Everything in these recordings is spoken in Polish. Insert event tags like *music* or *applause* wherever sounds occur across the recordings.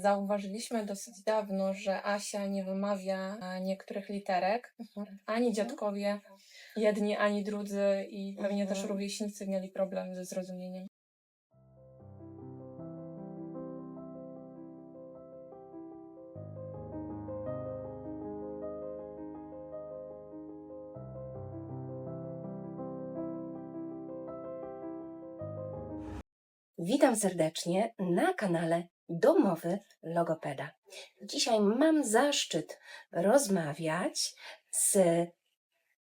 Zauważyliśmy dosyć dawno, że Asia nie wymawia e, niektórych literek. Ani dziadkowie jedni, ani drudzy i pewnie też Mhm. rówieśnicy mieli problem ze zrozumieniem. Witam serdecznie na kanale Domowy Logopeda. Dzisiaj mam zaszczyt rozmawiać z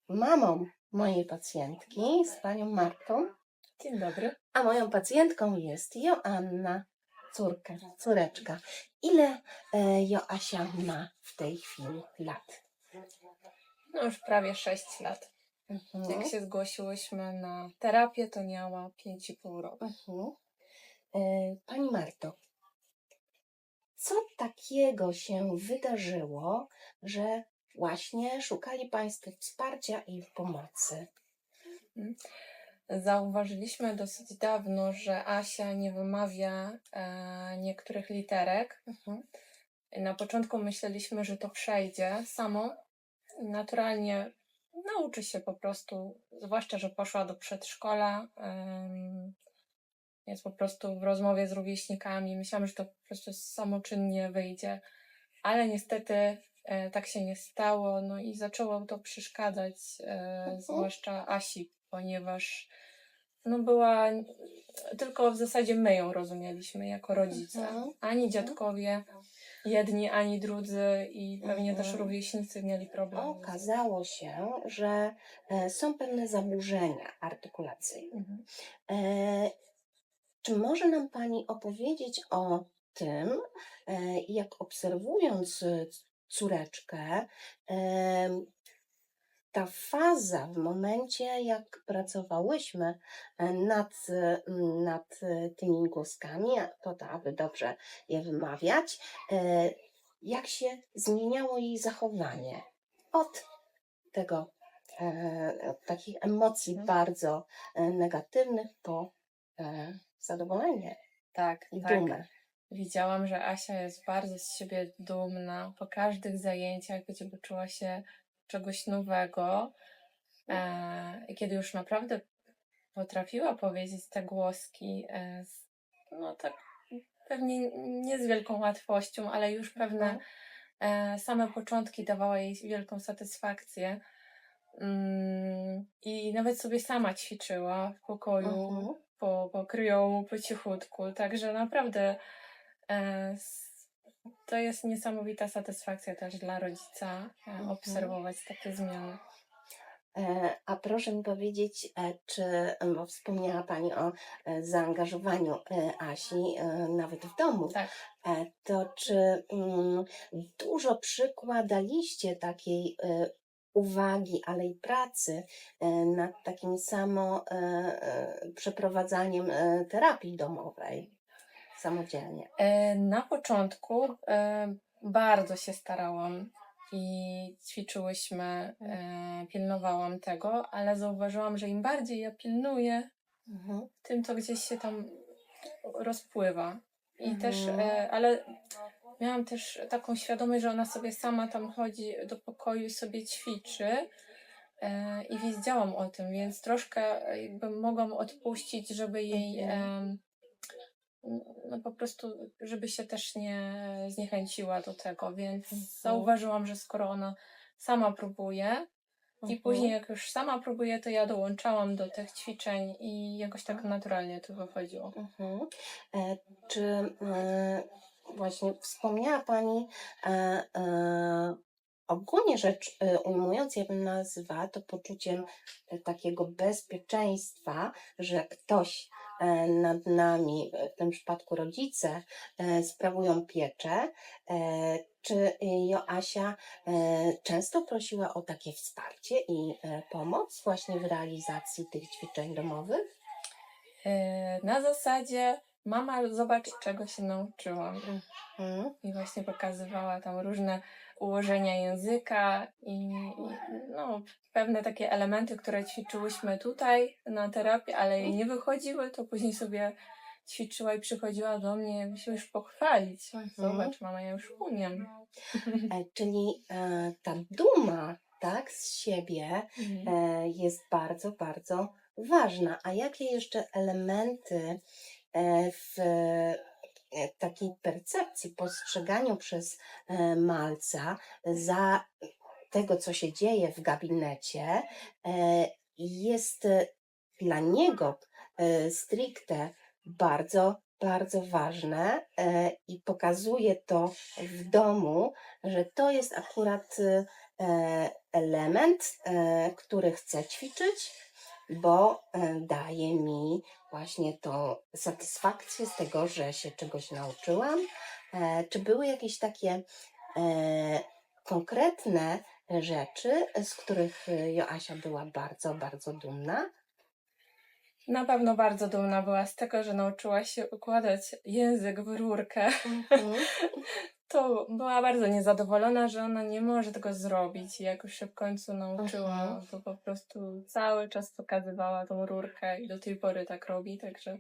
mamą mojej pacjentki, z panią Martą, Dzień dobry. a moją pacjentką jest Joanna, córka, córeczka. Ile e, Joasia ma w tej chwili lat? No już prawie 6 lat. Mhm. Jak się zgłosiłyśmy na terapię, to miała 5,5 roku. Mhm. E, Pani Marto, co takiego się wydarzyło, że właśnie szukali Państwo wsparcia i pomocy? Zauważyliśmy dosyć dawno, że Asia nie wymawia e, niektórych literek. Mhm. Na początku myśleliśmy, że to przejdzie samo. Naturalnie nauczy się po prostu, zwłaszcza, że poszła do przedszkola. em, Jest po prostu w rozmowie z rówieśnikami. Myślałam, że to po prostu samoczynnie wyjdzie, ale niestety e, tak się nie stało. No i zaczęło to przeszkadzać, e, zwłaszcza Asi, ponieważ no była tylko w zasadzie my ją rozumieliśmy jako rodzice. Mhm. Ani dziadkowie jedni, ani drudzy i pewnie też Mhm. rówieśnicy mieli problem. Okazało się, że e, są pewne zaburzenia artykulacyjne. Mhm. E, Czy może nam Pani opowiedzieć o tym, e, jak obserwując e, córeczkę, em, ta faza w momencie, jak pracowałyśmy e, nad, e, nad e, tymi głoskami, to to, aby dobrze je wymawiać, e, jak się zmieniało jej zachowanie od tego, e, od takich emocji Mhm. bardzo e, negatywnych po e, zadowolenie Tak, i tak. dumę. Widziałam, że Asia jest bardzo z siebie dumna po każdych zajęciach, gdzie uczyła się czegoś nowego. E, kiedy już naprawdę potrafiła powiedzieć te głoski, e, no tak pewnie nie z wielką łatwością, ale już pewne e, same początki dawała jej wielką satysfakcję. Mm, I nawet sobie sama ćwiczyła w pokoju Mhm. Po, po kryjomu, po cichutku. Także naprawdę e, to jest niesamowita satysfakcja też dla rodzica e, Mhm. obserwować takie zmiany. E, A proszę mi powiedzieć, e, czy, bo wspomniała Pani o e, zaangażowaniu Asi nawet w domu, Tak. to czy mm, dużo przykładaliście takiej uwagi, ale i pracy e, nad takim samo e, e, przeprowadzaniem terapii domowej samodzielnie? Na początku bardzo się starałam i ćwiczyłyśmy, pilnowałam tego, ale zauważyłam, że im bardziej ja pilnuję, Mhm. tym to gdzieś się tam rozpływa. I też, Mhm. e, ale miałam też taką świadomość, że ona sobie sama tam chodzi do pokoju i sobie ćwiczy. E, I wiedziałam o tym, więc troszkę e, jakby mogłam odpuścić, żeby jej Mhm. no po prostu, żeby się też nie zniechęciła do tego, więc Mhm. zauważyłam, że skoro ona sama próbuje i Mhm. później jak już sama próbuje, to ja dołączałam do tych ćwiczeń i jakoś tak naturalnie to wychodziło. Mhm. E, Czy e, właśnie wspomniała Pani e, e, ogólnie rzecz e, ujmując, ja bym to poczuciem e, takiego bezpieczeństwa, że ktoś e, nad nami, w tym przypadku rodzice, sprawują pieczę. Czy Joasia często prosiła o takie wsparcie i pomoc właśnie w realizacji tych ćwiczeń domowych? Na zasadzie mama zobacz czego się nauczyłam. Mhm. I właśnie pokazywała tam różne ułożenia języka i, i no, pewne takie elementy, które ćwiczyłyśmy tutaj na terapii, ale jej nie wychodziły, to później sobie ćwiczyła i przychodziła do mnie, już pochwalić. Mhm. Zobacz, mama, ja już umiem. E, Czyli e, ta duma, tak, z siebie Mhm. e, jest bardzo, bardzo ważna. A jakie jeszcze elementy w e, takiej percepcji, postrzeganiu przez e, malca za tego, co się dzieje w gabinecie, e, jest e, dla niego e, stricte bardzo, bardzo ważne e, i pokazuje to w domu, że to jest akurat e, element, e, który chcę ćwiczyć, bo e, daje mi właśnie to satysfakcję z tego, że się czegoś nauczyłam. E, Czy były jakieś takie e, konkretne rzeczy, z których Joasia była bardzo, bardzo dumna? Na pewno bardzo dumna była z tego, że nauczyła się układać język w rurkę. Mhm. *laughs* To była bardzo niezadowolona, że ona nie może tego zrobić. I jak już się w końcu nauczyła, Mhm. to po prostu cały czas pokazywała tą rurkę i do tej pory tak robi, także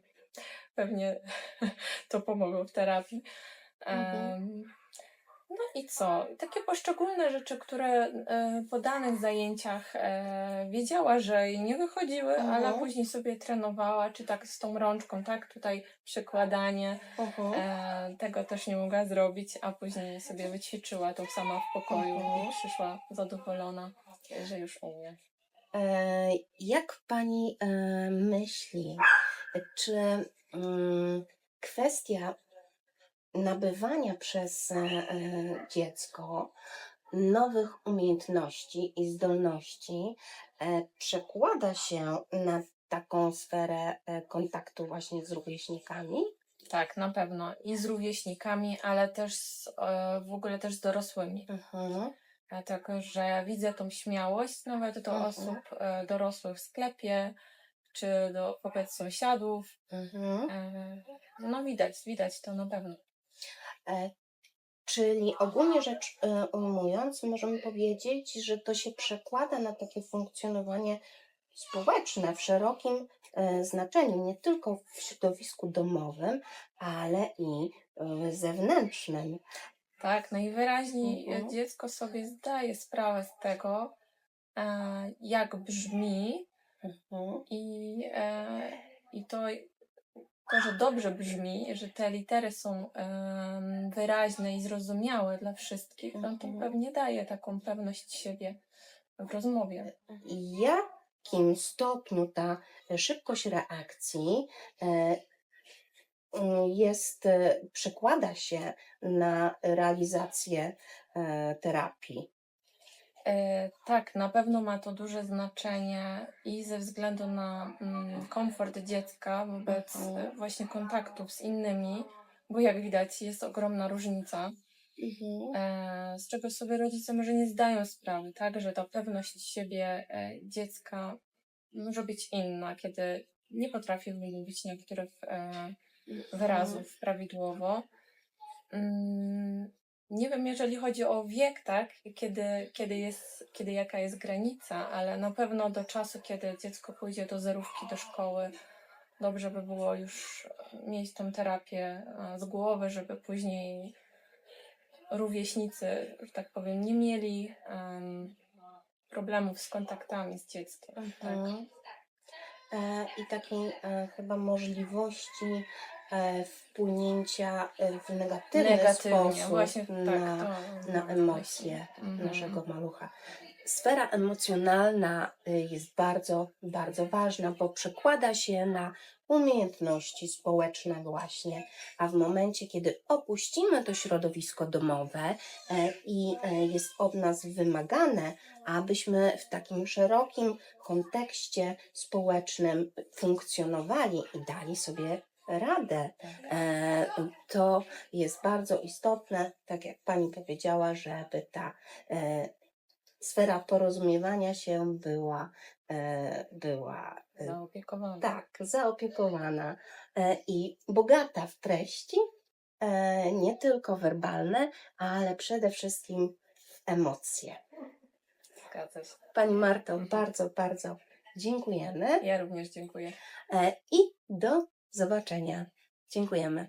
pewnie *laughs* to pomogło w terapii. Mhm. Em, No i co? Takie poszczególne rzeczy, które e, po danych zajęciach e, wiedziała, że jej nie wychodziły, ale Mhm. później sobie trenowała, czy tak z tą rączką, tak? Tutaj przykładanie, Mhm. E, tego też nie mogła zrobić, a później sobie wyćwiczyła to sama w pokoju Mhm. i przyszła zadowolona, że już umie. E, Jak pani e, myśli, czy mm, kwestia nabywania przez e, e, dziecko nowych umiejętności i zdolności e, przekłada się na taką sferę kontaktu właśnie z rówieśnikami? Tak, na pewno. I z rówieśnikami, ale też z, w ogóle też z dorosłymi. Mhm. Dlatego, że widzę tą śmiałość nawet do Mhm. osób dorosłych w sklepie, czy do wobec sąsiadów. Mhm. No widać, widać to na pewno. E, Czyli ogólnie rzecz e, ujmując, możemy powiedzieć, że to się przekłada na takie funkcjonowanie społeczne w szerokim e, znaczeniu, nie tylko w środowisku domowym, ale i zewnętrznym. Tak, najwyraźniej e, Mhm. dziecko sobie zdaje sprawę z tego, jak brzmi Mhm. i, i to, to, że dobrze brzmi, że te litery są em, wyraźne i zrozumiałe dla wszystkich, no to Mhm. pewnie daje taką pewność siebie w rozmowie. W jakim stopniu ta szybkość reakcji e, jest, e, przekłada się na realizację e, terapii? E, tak, na pewno ma to duże znaczenie i ze względu na mm, komfort dziecka wobec Mhm. właśnie kontaktów z innymi, bo jak widać jest ogromna różnica, Mhm. e, z czego sobie rodzice może nie zdają sprawy, tak, że ta pewność siebie e, dziecka może być inna, kiedy nie potrafi wymówić niektórych e, wyrazów prawidłowo. Nie wiem, jeżeli chodzi o wiek, tak, kiedy, kiedy, jest, kiedy jaka jest granica, ale na pewno do czasu, kiedy dziecko pójdzie do zerówki, do szkoły, dobrze by było już mieć tą terapię e, z głowy, żeby później rówieśnicy, że tak powiem, nie mieli em, problemów z kontaktami z dzieckiem. Tak. Mhm. E, I takiej e, chyba możliwości e, wpłynięcia e, w negatywny Negatywnie, sposób właśnie tak. na, to na emocje myśli. Mhm. naszego malucha. Sfera emocjonalna y, jest bardzo, bardzo ważna, bo przekłada się na umiejętności społeczne właśnie, a w momencie, kiedy opuścimy to środowisko domowe e, i e, jest od nas wymagane, abyśmy w takim szerokim kontekście społecznym funkcjonowali i dali sobie radę, Tak. e, to jest bardzo istotne, tak jak Pani powiedziała, żeby ta e, sfera porozumiewania się była, e, była Zaopiekowana. tak, zaopiekowana i bogata w treści, nie tylko werbalne, ale przede wszystkim emocje. Zgadza się. Pani Marto, bardzo, bardzo dziękujemy Ja również dziękuję. i do zobaczenia Dziękujemy.